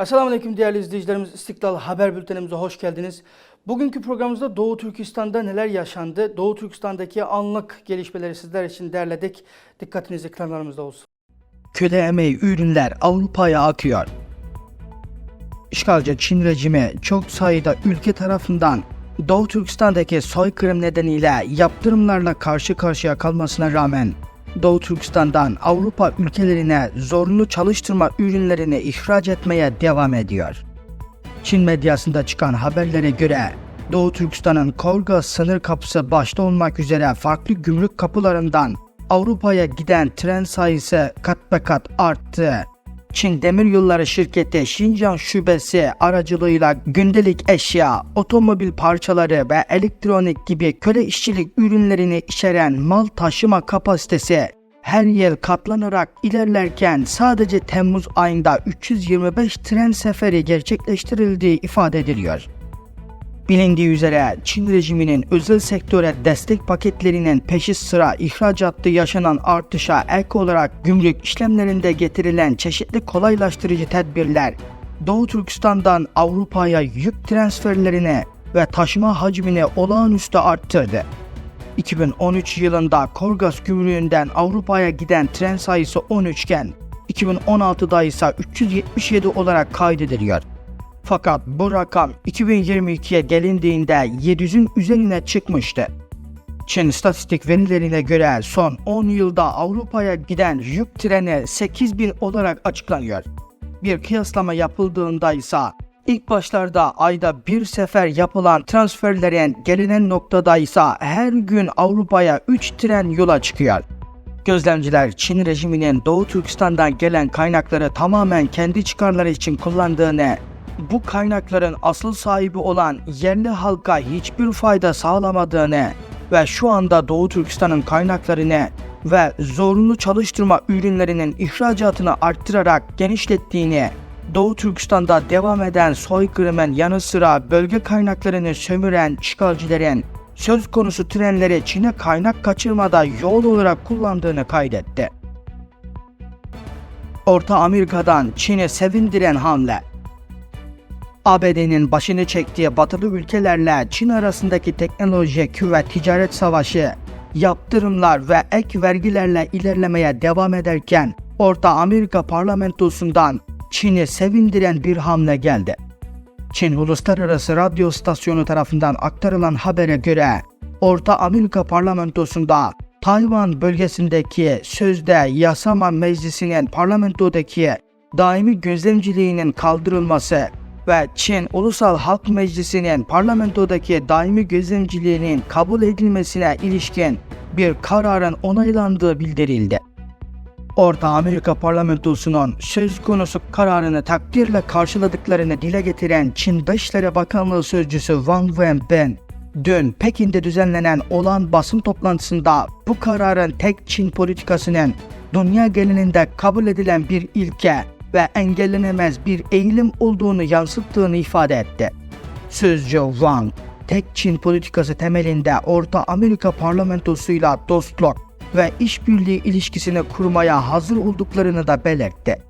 Esselamu Aleyküm değerli izleyicilerimiz. İstiklal Haber Bültenimize hoş geldiniz. Bugünkü programımızda Doğu Türkistan'da neler yaşandı? Doğu Türkistan'daki anlık gelişmeleri sizler için derledik. Dikkatiniz ekranlarımızda olsun. köle emeği ürünler Avrupa'ya akıyor. İşgalci Çin rejimi çok sayıda ülke tarafından Doğu Türkistan'daki soykırım nedeniyle yaptırımlarla karşı karşıya kalmasına rağmen Doğu Türkistan'dan Avrupa ülkelerine zorunlu çalıştırma ürünlerini ihraç etmeye devam ediyor. Çin medyasında çıkan haberlere göre Doğu Türkistan'ın Korga sınır kapısı başta olmak üzere farklı gümrük kapılarından Avrupa'ya giden tren sayısı kat be kat arttı. Çin Demiryolları Şirketi Şincan Şubesi aracılığıyla gündelik eşya, otomobil parçaları ve elektronik gibi köle işçilik ürünlerini içeren mal taşıma kapasitesi her yıl katlanarak ilerlerken sadece Temmuz ayında 325 tren seferi gerçekleştirildiği ifade ediliyor. Bilindiği üzere Çin rejiminin özel sektöre destek paketlerinin peşi sıra ihracatta yaşanan artışa ek olarak gümrük işlemlerinde getirilen çeşitli kolaylaştırıcı tedbirler Doğu Türkistan'dan Avrupa'ya yük transferlerini ve taşıma hacmini olağanüstü arttırdı. 2013 yılında Korgas gümrüğünden Avrupa'ya giden tren sayısı 13 iken 2016'da ise 377 olarak kaydediliyor. Fakat bu rakam 2022'ye gelindiğinde 700'ün üzerine çıkmıştı. Çin statistik verilerine göre son 10 yılda Avrupa'ya giden yük treni 8000 olarak açıklanıyor. Bir kıyaslama yapıldığında ise ilk başlarda ayda bir sefer yapılan transferlerin gelinen noktada ise her gün Avrupa'ya 3 tren yola çıkıyor. Gözlemciler Çin rejiminin Doğu Türkistan'dan gelen kaynakları tamamen kendi çıkarları için kullandığını, bu kaynakların asıl sahibi olan yerli halka hiçbir fayda sağlamadığını ve şu anda Doğu Türkistan'ın kaynaklarını ve zorunlu çalıştırma ürünlerinin ihracatını arttırarak genişlettiğini, Doğu Türkistan'da devam eden soykırımın yanı sıra bölge kaynaklarını sömüren işgalcilerin söz konusu trenleri Çin'e kaynak kaçırmada yol olarak kullandığını kaydetti. Orta Amerika'dan Çin'e sevindiren hamle ABD'nin başını çektiği batılı ülkelerle Çin arasındaki teknolojik ve ticaret savaşı, yaptırımlar ve ek vergilerle ilerlemeye devam ederken Orta Amerika parlamentosundan Çin'i sevindiren bir hamle geldi. Çin Uluslararası Radyo Stasyonu tarafından aktarılan habere göre Orta Amerika parlamentosunda Tayvan bölgesindeki sözde yasama meclisinin parlamentodaki daimi gözlemciliğinin kaldırılması ve Çin Ulusal Halk Meclisi'nin parlamentodaki daimi gözlemciliğinin kabul edilmesine ilişkin bir kararın onaylandığı bildirildi. Orta Amerika parlamentosunun söz konusu kararını takdirle karşıladıklarını dile getiren Çin Dışişleri Bakanlığı Sözcüsü Wang Wenbin, dün Pekin'de düzenlenen olan basın toplantısında bu kararın tek Çin politikasının dünya genelinde kabul edilen bir ilke ve engellenemez bir eğilim olduğunu yansıttığını ifade etti. Sözcü Wang, tek Çin politikası temelinde Orta Amerika parlamentosuyla dostluk ve işbirliği ilişkisini kurmaya hazır olduklarını da belirtti.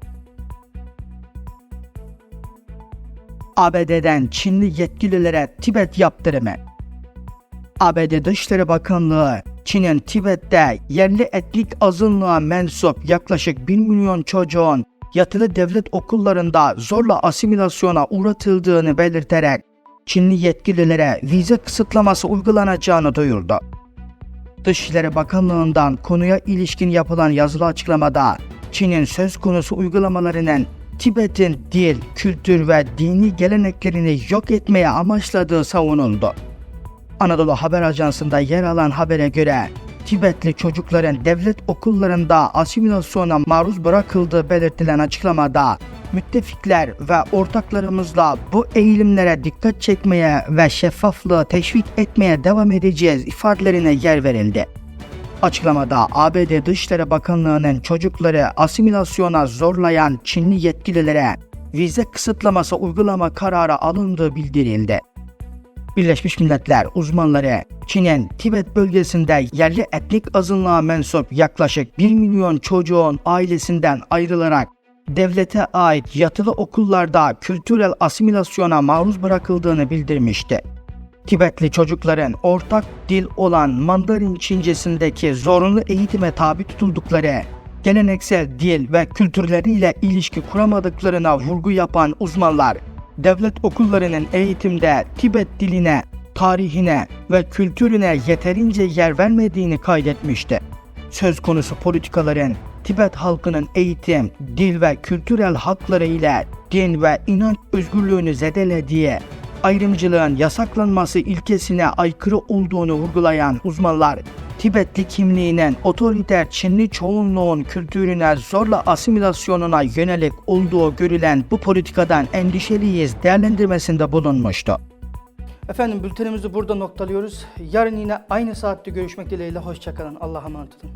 ABD'den Çinli yetkililere Tibet yaptırımı ABD Dışişleri Bakanlığı, Çin'in Tibet'te yerli etnik azınlığa mensup yaklaşık 1 milyon çocuğun yatılı devlet okullarında zorla asimilasyona uğratıldığını belirterek Çinli yetkililere vize kısıtlaması uygulanacağını duyurdu. Dışişleri Bakanlığı'ndan konuya ilişkin yapılan yazılı açıklamada Çin'in söz konusu uygulamalarının Tibet'in dil, kültür ve dini geleneklerini yok etmeye amaçladığı savunuldu. Anadolu Haber Ajansı'nda yer alan habere göre Tibetli çocukların devlet okullarında asimilasyona maruz bırakıldığı belirtilen açıklamada müttefikler ve ortaklarımızla bu eğilimlere dikkat çekmeye ve şeffaflığı teşvik etmeye devam edeceğiz ifadelerine yer verildi. Açıklamada ABD Dışişleri Bakanlığı'nın çocukları asimilasyona zorlayan Çinli yetkililere vize kısıtlaması uygulama kararı alındığı bildirildi. Birleşmiş Milletler uzmanları Çin'in Tibet bölgesinde yerli etnik azınlığa mensup yaklaşık 1 milyon çocuğun ailesinden ayrılarak devlete ait yatılı okullarda kültürel asimilasyona maruz bırakıldığını bildirmişti. Tibetli çocukların ortak dil olan Mandarin Çincesindeki zorunlu eğitime tabi tutuldukları, geleneksel dil ve kültürleriyle ilişki kuramadıklarına vurgu yapan uzmanlar, devlet okullarının eğitimde Tibet diline, tarihine ve kültürüne yeterince yer vermediğini kaydetmişti. Söz konusu politikaların Tibet halkının eğitim, dil ve kültürel hakları ile din ve inanç özgürlüğünü zedelediği, ayrımcılığın yasaklanması ilkesine aykırı olduğunu vurgulayan uzmanlar, Tibetli kimliğinin otoriter Çinli çoğunluğun kültürüne zorla asimilasyonuna yönelik olduğu görülen bu politikadan endişeliyiz değerlendirmesinde bulunmuştu. Efendim bültenimizi burada noktalıyoruz. Yarın yine aynı saatte görüşmek dileğiyle. Hoşçakalın. Allah'a emanet olun.